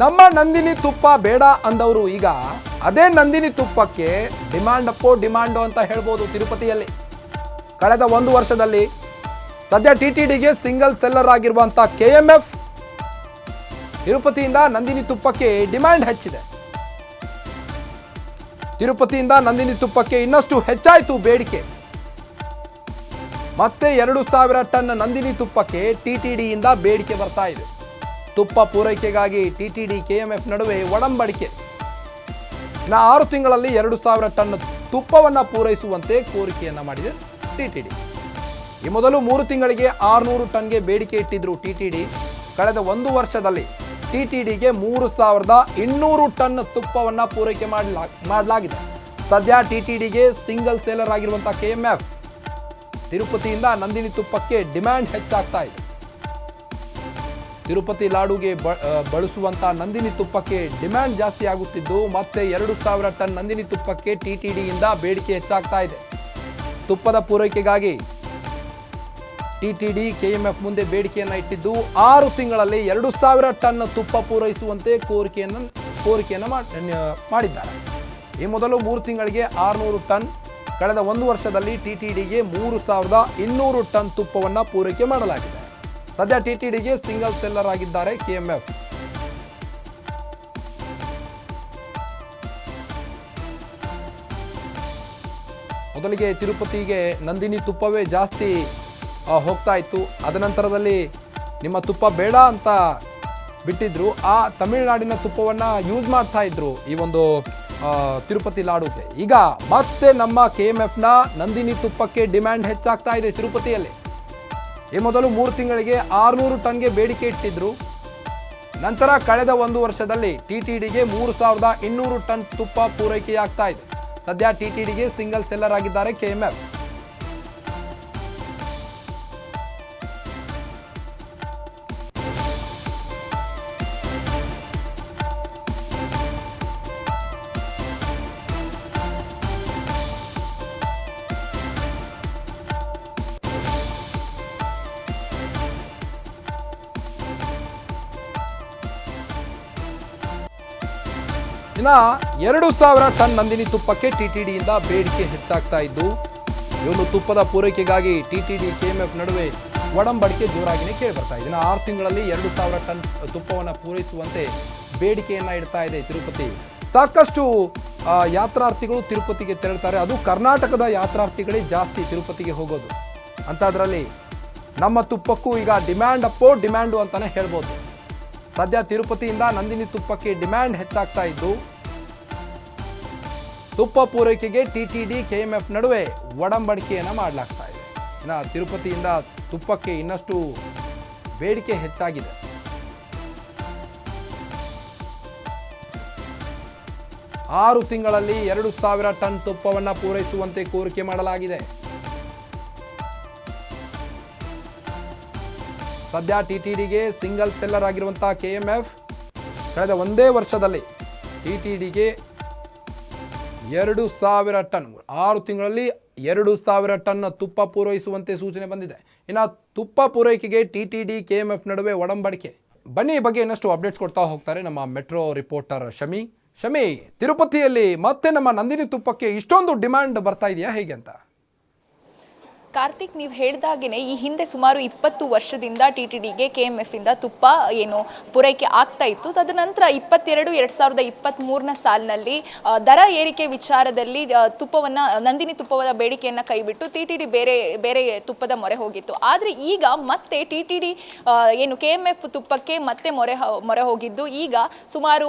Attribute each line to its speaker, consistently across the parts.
Speaker 1: ನಮ್ಮ ನಂದಿನಿ ತುಪ್ಪ ಬೇಡ ಅಂದವರು ಈಗ ಅದೇ ನಂದಿನಿ ತುಪ್ಪಕ್ಕೆ ಡಿಮಾಂಡ್ ಅಪ್ಪೋ ಡಿಮಾಂಡು ಅಂತ ಹೇಳ್ಬೋದು ತಿರುಪತಿಯಲ್ಲಿ. ಕಳೆದ ಒಂದು ವರ್ಷದಲ್ಲಿ ಸದ್ಯ ಟಿ ಟಿ ಡಿಗೆ ಸಿಂಗಲ್ ಸೆಲ್ಲರ್ ಆಗಿರುವಂಥ ಕೆ ಎಂ ಎಫ್ ತಿರುಪತಿಯಿಂದ ನಂದಿನಿ ತುಪ್ಪಕ್ಕೆ ಡಿಮ್ಯಾಂಡ್ ಹೆಚ್ಚಿದೆ. ತಿರುಪತಿಯಿಂದ ನಂದಿನಿ ತುಪ್ಪಕ್ಕೆ ಇನ್ನಷ್ಟು ಹೆಚ್ಚಾಯಿತು ಬೇಡಿಕೆ. ಮತ್ತೆ ಎರಡು ಸಾವಿರ ಟನ್ ನಂದಿನಿ ತುಪ್ಪಕ್ಕೆ ಟಿ ಟಿ ಡಿಯಿಂದ ಬೇಡಿಕೆ ಬರ್ತಾ ಇದೆ. ತುಪ್ಪ ಪೂರೈಕೆಗಾಗಿ ಟಿಟಿಡಿ ಕೆಎಂಎಫ್ ನಡುವೆ ಒಡಂಬಡಿಕೆ. ಇನ್ನು ಆರು ತಿಂಗಳಲ್ಲಿ ಎರಡು ಸಾವಿರ ಟನ್ ತುಪ್ಪವನ್ನು ಪೂರೈಸುವಂತೆ ಕೋರಿಕೆಯನ್ನು ಮಾಡಿದೆ ಟಿಟಿಡಿ ಈ ಮೊದಲು ಮೂರು ತಿಂಗಳಿಗೆ ಆರುನೂರು ಟನ್ಗೆ ಬೇಡಿಕೆ ಇಟ್ಟಿದ್ರು ಟಿಟಿಡಿ ಕಳೆದ ಒಂದು ವರ್ಷದಲ್ಲಿ ಟಿಟಿಡಿಗೆ ಮೂರು ಸಾವಿರದ ಇನ್ನೂರು ಟನ್ ತುಪ್ಪವನ್ನು ಪೂರೈಕೆ ಮಾಡಲಾ, ಮಾಡಲಾಗಿದೆ. ಸದ್ಯ ಟಿಟಿಡಿಗೆ ಸಿಂಗಲ್ ಸೇಲರ್ ಆಗಿರುವಂತಹ ಕೆಎಂಎಫ್ ತಿರುಪತಿಯಿಂದ ನಂದಿನಿ ತುಪ್ಪಕ್ಕೆ ಡಿಮ್ಯಾಂಡ್ ಹೆಚ್ಚಾಗ್ತಾ ಇದೆ. ತಿರುಪತಿ ಲಾಡುಗೆ ಬ- ಬಳಸುವಂಥ ನಂದಿನಿ ತುಪ್ಪಕ್ಕೆ ಡಿಮ್ಯಾಂಡ್ ಜಾಸ್ತಿ ಆಗುತ್ತಿದ್ದು, ಮತ್ತೆ ಎರಡು ಸಾವಿರ ಟನ್ ನಂದಿನಿ ತುಪ್ಪಕ್ಕೆ ಟಿಟಿಡಿಯಿಂದ ಬೇಡಿಕೆ ಹೆಚ್ಚಾಗ್ತಾ ಇದೆ. ತುಪ್ಪದ ಪೂರೈಕೆಗಾಗಿ ಟಿಟಿಡಿ ಕೆಎಂಎಫ್ ಮುಂದೆ ಬೇಡಿಕೆಯನ್ನು ಇಟ್ಟಿದ್ದು, ಆರು ತಿಂಗಳಲ್ಲಿ ಎರಡು ಸಾವಿರ ಟನ್ ತುಪ್ಪ ಪೂರೈಸುವಂತೆ ಕೋರಿಕೆಯನ್ನು ಕೋರಿಕೆಯನ್ನು ಮಾಡ್- ಮಾಡಿದ್ದಾರೆ. ಈ ಮೊದಲು ಮೂರು ತಿಂಗಳಿಗೆ ಆರುನೂರು ಟನ್, ಕಳೆದ ಒಂದು ವರ್ಷದಲ್ಲಿ ಟಿಟಿಡಿಗೆ ಮೂರು ಸಾವಿರದ ಇನ್ನೂರು ಟನ್ ತುಪ್ಪವನ್ನು ಪೂರೈಕೆ ಮಾಡಲಾಗಿದೆ. ಸದ್ಯ ಟಿಟಿಡಿಗೆ ಸಿಂಗಲ್ ಸೆಲ್ಲರ್ ಆಗಿದ್ದಾರೆ ಕೆಎಂಎಫ್ ಮೊದಲಿಗೆ ತಿರುಪತಿಗೆ ನಂದಿನಿ ತುಪ್ಪವೇ ಜಾಸ್ತಿ ಹೋಗ್ತಾ ಇತ್ತು. ಅದನಂತರದಲ್ಲಿ ನಿಮ್ಮ ತುಪ್ಪ ಬೇಡ ಅಂತ ಬಿಟ್ಟಿದ್ರು. ಆ ತಮಿಳುನಾಡಿನ ತುಪ್ಪವನ್ನು ಯೂಸ್ ಮಾಡ್ತಾ ಇದ್ರು ಈ ಒಂದು ತಿರುಪತಿ ಲಾಡುಗೆ. ಈಗ ಮತ್ತೆ ನಮ್ಮ ಕೆ ಎಂ ಎಫ್ನ ನಂದಿನಿ ತುಪ್ಪಕ್ಕೆ ಡಿಮ್ಯಾಂಡ್ ಹೆಚ್ಚಾಗ್ತಾ ಇದೆ ತಿರುಪತಿಯಲ್ಲಿ. ಈ ಮೊದಲು ಮೂರು ತಿಂಗಳಿಗೆ ಆರುನೂರು ಟನ್ಗೆ ಬೇಡಿಕೆ ಇಟ್ಟಿದ್ರು. ನಂತರ ಕಳೆದ ಒಂದು ವರ್ಷದಲ್ಲಿ ಟಿಟಿಡಿಗೆ ಮೂರು ಸಾವಿರದ ಇನ್ನೂರು ಟನ್ ತುಪ್ಪ ಪೂರೈಕೆಯಾಗ್ತಾ ಇದೆ. ಸದ್ಯ ಟಿಟಿಡಿಗೆ ಸಿಂಗಲ್ ಸೆಲ್ಲರ್ ಆಗಿದ್ದಾರೆ ಕೆಎಂಎಫ್ ಇನ್ನ ಎರಡು ಸಾವಿರ ಟನ್ ನಂದಿನಿ ತುಪ್ಪಕ್ಕೆ ಟಿ ಟಿ ಡಿಯಿಂದ ಬೇಡಿಕೆ ಹೆಚ್ಚಾಗ್ತಾ ಇದ್ದು, ಇವನು ತುಪ್ಪದ ಪೂರೈಕೆಗಾಗಿ T T D, K TTD F ನಡುವೆ ಒಡಂಬಡಿಕೆ ಜೋರಾಗಿನೇ ಕೇಳಿ ಬರ್ತಾ ಇದೆ. ಇನ್ನು ಆರು ತಿಂಗಳಲ್ಲಿ ಎರಡು ಸಾವಿರ ಟನ್ ತುಪ್ಪವನ್ನು ಪೂರೈಸುವಂತೆ ಬೇಡಿಕೆಯನ್ನು ಇಡ್ತಾ ಇದೆ ತಿರುಪತಿ. ಸಾಕಷ್ಟು ಯಾತ್ರಾರ್ಥಿಗಳು ತಿರುಪತಿಗೆ ತೆರಳ್ತಾರೆ. ಅದು ಕರ್ನಾಟಕದ ಯಾತ್ರಾರ್ಥಿಗಳೇ ಜಾಸ್ತಿ ತಿರುಪತಿಗೆ ಹೋಗೋದು. ಅಂಥದ್ರಲ್ಲಿ ನಮ್ಮ ತುಪ್ಪಕ್ಕೂ ಈಗ ಡಿಮ್ಯಾಂಡ್ ಅಪ್ಪೋ ಡಿಮ್ಯಾಂಡು ಅಂತಲೇ ಹೇಳ್ಬೋದು. ಸದ್ಯ ತಿರುಪತಿಯಿಂದ ನಂದಿನಿ ತುಪ್ಪಕ್ಕೆ ಡಿಮ್ಯಾಂಡ್ ಹೆಚ್ಚಾಗ್ತಾ ಇದ್ದು, ತುಪ್ಪ ಪೂರೈಕೆಗೆ ಟಿಟಿಡಿ ಕೆಎಂಎಫ್ ನಡುವೆ ಒಡಂಬಡಿಕೆಯನ್ನು ಮಾಡಲಾಗ್ತಾ ಇದೆ. ಇನ್ನು ತಿರುಪತಿಯಿಂದ ತುಪ್ಪಕ್ಕೆ ಇನ್ನಷ್ಟು ಬೇಡಿಕೆ ಹೆಚ್ಚಾಗಿದೆ. ಆರು ತಿಂಗಳಲ್ಲಿ ಎರಡು ಸಾವಿರ ಟನ್ ತುಪ್ಪವನ್ನು ಪೂರೈಸುವಂತೆ ಕೋರಿಕೆ ಮಾಡಲಾಗಿದೆ. ಸದ್ಯ ಟಿ ಟಿ ಡಿಗೆ ಸಿಂಗಲ್ ಸೆಲ್ಲರ್ ಆಗಿರುವಂತಹ ಎಫ್ ಕಳೆದ ಒಂದೇ ವರ್ಷದಲ್ಲಿ ಟಿ ಟಿ ಡಿಗೆ ಎರಡು ಸಾವಿರ ಟನ್, ಆರು ತಿಂಗಳಲ್ಲಿ ಎರಡು ಸಾವಿರ ಟನ್ ತುಪ್ಪ ಪೂರೈಸುವಂತೆ ಸೂಚನೆ ಬಂದಿದೆ. ಇನ್ನು ತುಪ್ಪ ಪೂರೈಕೆಗೆ T T D, K TTD F ನಡುವೆ ಒಡಂಬಡಿಕೆ. ಬನ್ನಿ ಬಗ್ಗೆ ಇನ್ನಷ್ಟು ಅಪ್ಡೇಟ್ಸ್ ಕೊಡ್ತಾ ಹೋಗ್ತಾರೆ ನಮ್ಮ ಮೆಟ್ರೋ ರಿಪೋರ್ಟರ್ ಶಮಿ. ಶಮಿ, ತಿರುಪತಿಯಲ್ಲಿ ಮತ್ತೆ ನಮ್ಮ ನಂದಿನಿ ತುಪ್ಪಕ್ಕೆ ಇಷ್ಟೊಂದು ಡಿಮ್ಯಾಂಡ್ ಬರ್ತಾ ಇದೆಯಾ ಹೇಗೆ ಅಂತ?
Speaker 2: ಕಾರ್ತಿಕ್, ನೀವು ಹೇಳ್ದಾಗೇನೆ ಈ ಹಿಂದೆ ಸುಮಾರು ಇಪ್ಪತ್ತು ವರ್ಷದಿಂದ ಟಿ ಟಿ ಡಿಗೆ ಕೆ ಎಂ ಎಫ್ ಇಂದ ತುಪ್ಪ, ಏನು, ಪೂರೈಕೆ ಆಗ್ತಾ ಇತ್ತು. ತದನಂತರ ಇಪ್ಪತ್ತೆರಡು, ಎರಡ್ ಸಾವಿರದ ಇಪ್ಪತ್ತ್ ಮೂರನ ಸಾಲಿನಲ್ಲಿ ದರ ಏರಿಕೆ ವಿಚಾರದಲ್ಲಿ ತುಪ್ಪವನ್ನ, ನಂದಿನಿ ತುಪ್ಪದ ಬೇಡಿಕೆಯನ್ನ ಕೈಬಿಟ್ಟು ಟಿ ಟಿ ಡಿ ಬೇರೆ ಬೇರೆ ತುಪ್ಪದ ಮೊರೆ ಹೋಗಿತ್ತು. ಆದ್ರೆ ಈಗ ಮತ್ತೆ ಟಿ ಟಿ ಡಿ ಏನು, ಕೆ ಎಂ ಎಫ್ ತುಪ್ಪಕ್ಕೆ ಮತ್ತೆ ಮೊರೆ ಮೊರೆ ಹೋಗಿದ್ದು. ಈಗ ಸುಮಾರು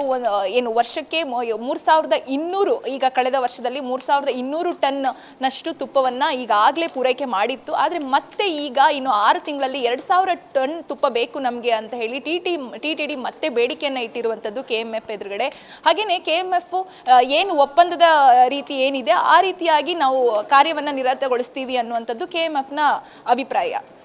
Speaker 2: ಏನು, ವರ್ಷಕ್ಕೆ ಮೂರು ಸಾವಿರದ ಇನ್ನೂರು, ಈಗ ಕಳೆದ ವರ್ಷದಲ್ಲಿ ಮೂರು ಸಾವಿರದ ಇನ್ನೂರು ಟನ್ ನಷ್ಟು ತುಪ್ಪವನ್ನ ಈಗಾಗಲೇ ಪೂರೈಕೆ ಮಾಡಿತ್ತು. ಆದರೆ ಮತ್ತೆ ಈಗ ಇನ್ನು ಆರು ತಿಂಗಳಲ್ಲಿ ಎರಡು ಸಾವಿರ ಟನ್ ತುಪ್ಪ ಬೇಕು ನಮಗೆ ಅಂತ ಹೇಳಿ T T T T D ಮತ್ತೆ ಬೇಡಿಕೆಯನ್ನು ಇಟ್ಟಿರುವಂಥದ್ದು ಕೆ ಎಂ ಎಫ್ ಎದುರುಗಡೆ. ಹಾಗೆಯೇ ಕೆ ಎಂ ಎಫ್ ಏನು ಒಪ್ಪಂದದ ರೀತಿ ಏನಿದೆ, ಆ ರೀತಿಯಾಗಿ ನಾವು ಕಾರ್ಯವನ್ನು ನಿರತಗೊಳಿಸ್ತೀವಿ ಅನ್ನುವಂಥದ್ದು ಕೆ ಎಂ ಎಫ್ನ ಅಭಿಪ್ರಾಯ.